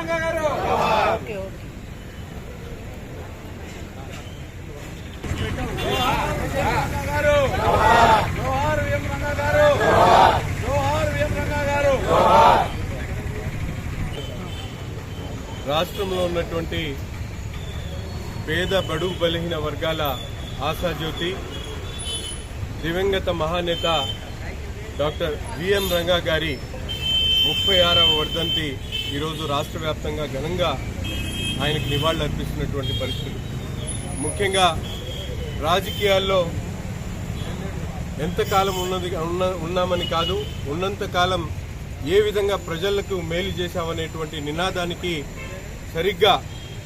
రంగా గారు. రాష్ట్రంలో ఉన్నటువంటి పేద బడుగు బలహీన వర్గాల ఆశాజ్యోతి దివంగత మహానేత డాక్టర్ విఎం రంగా గారి ముప్పై ఆరవ వర్ధంతి ఈరోజు రాష్ట్ర వ్యాప్తంగా ఘనంగా ఆయనకు నివాళులర్పిస్తున్నటువంటి పరిస్థితులు ముఖ్యంగా రాజకీయాల్లో ఎంతకాలం ఉన్నది ఉన్న ఉన్నామని కాదు ఉన్నంతకాలం ఏ విధంగా ప్రజలకు మేలు చేశామనేటువంటి నినాదానికి సరిగ్గా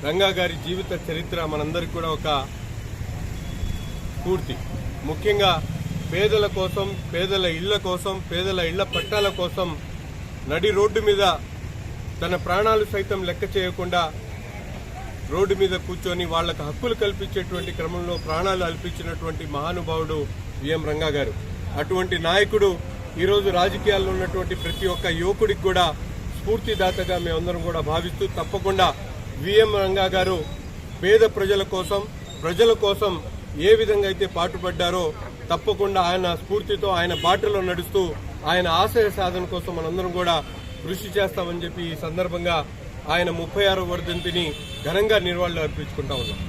రంగా గారి జీవిత చరిత్ర మనందరికీ కూడా ఒక పూర్తి ముఖ్యంగా పేదల కోసం పేదల ఇళ్ళ కోసం పేదల ఇళ్ళ పట్టాల కోసం నడి రోడ్డు మీద తన ప్రాణాలు సైతం లెక్క చేయకుండా రోడ్డు మీద కూర్చొని వాళ్ళకు హక్కులు కల్పించేటువంటి క్రమంలో ప్రాణాలు అల్పించినటువంటి మహానుభావుడు విఎం రంగా గారు. అటువంటి నాయకుడు ఈరోజు రాజకీయాల్లో ఉన్నటువంటి ప్రతి ఒక్క యువకుడికి కూడా స్ఫూర్తిదాతగా మేమందరం కూడా భావిస్తూ తప్పకుండా విఎం రంగా గారు పేద ప్రజల కోసం ప్రజల కోసం ఏ విధంగా అయితే పాటుపడ్డారో తప్పకుండా ఆయన స్ఫూర్తితో ఆయన బాటలో నడుస్తూ ఆయన ఆశయ సాధన కోసం మనందరం కూడా కృషి చేస్తామని చెప్పి ఈ సందర్భంగా ఆయన ముప్పై ఆరో వర్ధంతిని ఘనంగా నిర్వహణలు అర్పించుకుంటా ఉన్నాం.